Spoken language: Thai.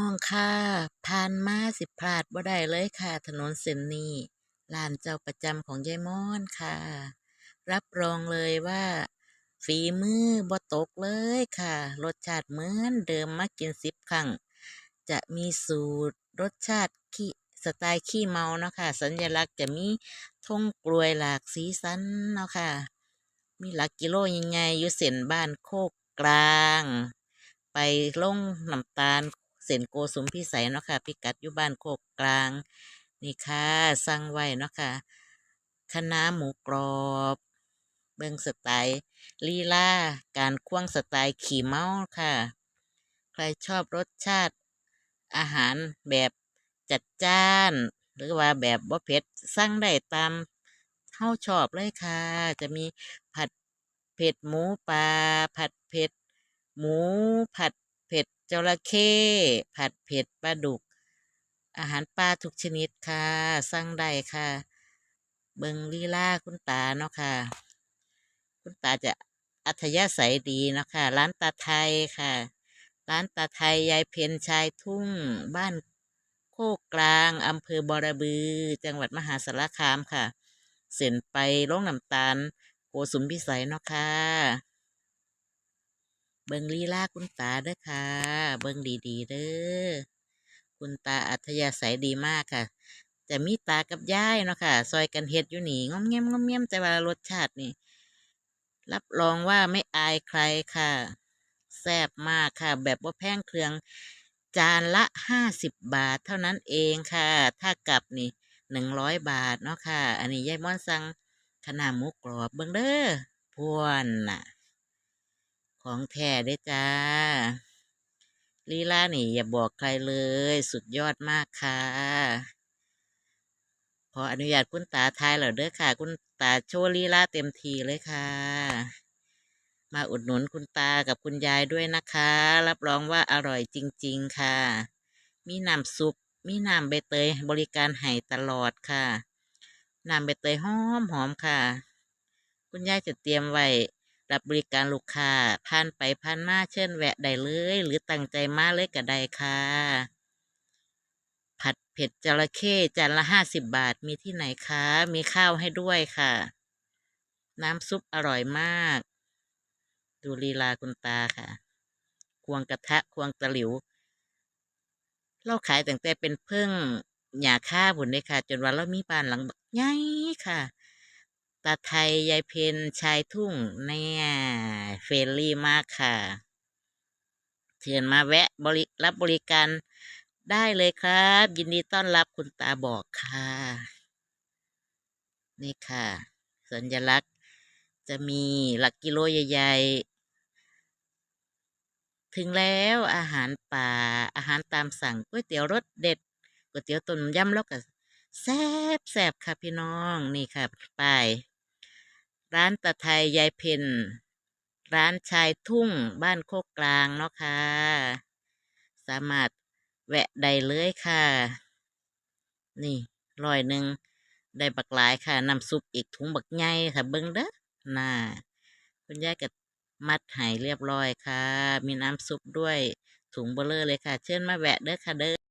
องค่ะผ่านมาสิพลาดบ่ได้เลยค่ะ ถนนเส้นนี้ร้านเจ้าประจำของยายม่อนค่ะ รับรองเลยว่า ฝีมือบ่ตกเลยค่ะ รสชาติเหมือนเดิมมากินสิบครั้ง จะมีสูตรรสชาติขี้สไตล์ขี้เมาเนาะค่ะ สัญลักษณ์จะมีธงกลวยหลากสีสันเนาะค่ะ มีหลักกิโลยังไงอยู่เส้นบ้านโคกกลาง ไปลงน้ำตาล เส้นโกสุมพิสัยเนาะค่ะพิกัดอยู่บ้านโคกกลาง นี่ค่ะสั่งไว้เนาะค่ะคณะหมูกรอบเบิ่งสไตล์ลีลาการควงสไตล์ขี่เมาค่ะ ใครชอบรสชาติอาหารแบบจัดจ้าน หรือว่าแบบบ่เผ็ดสั่งได้ตามเฮาชอบเลยค่ะ จะมีผัดเผ็ดหมูปลาผัดเผ็ดหมูผัด เผ็ดจระเข้ผัดเผ็ดปลาดุก อาหารปลาทุกชนิดค่ะ สั่งได้ค่ะ เบิงลีลาคุณตาเนาะค่ะ คุณตาจะอัธยาศัยดีเนาะค่ะ ร้านตาไทยค่ะ ร้านตาไทยยายเพ็ญชายทุ่งบ้านโคกกลางอำเภอบอระบือ จังหวัดมหาสารคามค่ะ เส้นไปลงน้ำตาล โกสุมพิสัยเนาะค่ะ เบิงลีลาคุณตาเด้อค่ะ เบิงดีๆเด้อคุณตาอัธยาศัยดีมากค่ะ จะมีตากับยายเนาะค่ะ ซอยกันเฮ็ดอยู่นี่ง้อมแง้มง้อมแง้มแต่ว่ารสชาตินี่ รับรองว่าไม่อายใครค่ะแซ่บมากค่ะ แบบว่าแพงเครื่อง จานละห้าสิบบาทเท่านั้นเองค่ะ ถ้ากลับนี่หนึ่งร้อยบาทเนาะค่ะ อันนี้ยายม่อนสั่งขนาหมูกรอบเบิ่งเด้อพวนน่ะ ของแท้เด้จ้า ลีลานี่อย่าบอกใครเลย สุดยอดมากค่ะ ขออนุญาตคุณตาทายแล้วเด้อค่ะ คุณตาโชว์ลีลาเต็มทีเลยค่ะ มาอุดหนุนคุณตากับคุณยายด้วยนะคะ รับรองว่าอร่อยจริง ๆ ค่ะ มีน้ำซุป มีน้ำใบเตยบริการให้ตลอดค่ะน้ำใบเตยหอมหอมค่ะ คุณยายจะเตรียมไว้ รับบริการลูกค้าผ่านไปผ่านมาเชิญแวะได้เลย หรือตั้งใจมาเลยก็ได้ค่ะ ผัดเผ็ดจระเข้จานละห้าสิบบาทมีที่ไหนคะ มีข้าวให้ด้วยค่ะ น้ำซุปอร่อยมาก ดูลีลาคุณตาค่ะ ควงกระทะควงตะหลิว เราขายตั้งแต่เป็นเพิ่งหยาค่าบุญเลยค่ะ จนวันเรามีบ้านหลังบักใหญ่ค่ะ ตาไทยยายเพนชายทุ่งเนี่ยเฟรนลี่มากค่ะเชิญมาแวะบริรับบริการได้เลยครับ ยินดีต้อนรับคุณตาบอกค่ะ นี่ค่ะ สัญลักษณ์จะมีหลักกิโลใหญ่ๆ ถึงแล้วอาหารป่าอาหารตามสั่งก๋วยเตี๋ยวรสเด็ดก๋วยเตี๋ยวต้มยำแล้วก็แซ่บแซ่บค่ะพี่น้อง นี่ค่ะป้าย ร้านตะไทยยายเพนร้านชายทุ่งบ้านโคกกลางเนาะค่ะ สามารถแวะได้เลยค่ะ นี่ร้อยหนึ่งได้บักหลายค่ะน้ำซุปอีกถุงบักใหญ่ค่ะ เบิ้งเด้อน่าคุณยายก็มัดให้เรียบร้อยค่ะ มีน้ำซุปด้วยถุงเบลเลอร์เลยค่ะ เชิญมาแวะเด้อค่ะเด้อ